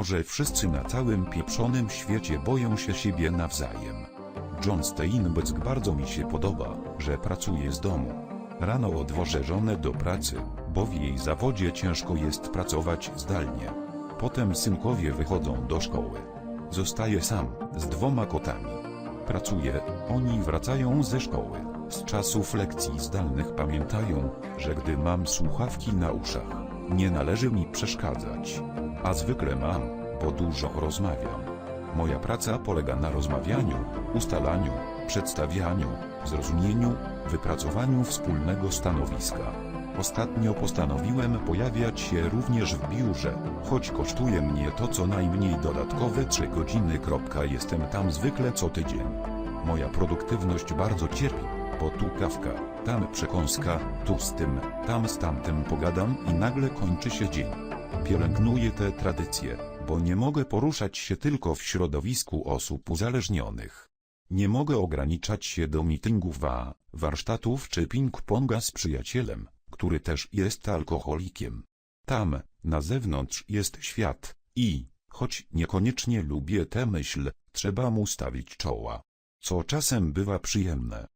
mimo że wszyscy na całym pieprzonym świecie boją się siebie nawzajem. John Steinbeck bardzo mi się podoba, że pracuje z domu. Rano odwożę żonę do pracy, bo w jej zawodzie ciężko jest pracować zdalnie. Potem synkowie wychodzą do szkoły. Zostaję sam, z dwoma kotami. Pracuję, oni wracają ze szkoły. Z czasów lekcji zdalnych pamiętają, że gdy mam słuchawki na uszach, nie należy mi przeszkadzać. A zwykle mam, bo dużo rozmawiam. Moja praca polega na rozmawianiu, ustalaniu, przedstawianiu, zrozumieniu, wypracowaniu wspólnego stanowiska. Ostatnio postanowiłem pojawiać się również w biurze, choć kosztuje mnie to co najmniej dodatkowe 3 godziny. Jestem tam zwykle co tydzień. Moja produktywność bardzo cierpi, bo tu kawka, tam przekąska, tu z tym, tam z tamtym pogadam i nagle kończy się dzień. Pielęgnuję te tradycje, bo nie mogę poruszać się tylko w środowisku osób uzależnionych. Nie mogę ograniczać się do meetingów a, warsztatów czy ping-ponga z przyjacielem, który też jest alkoholikiem. Tam, na zewnątrz jest świat, i, choć niekoniecznie lubię tę myśl, trzeba mu stawić czoła. Co czasem bywa przyjemne,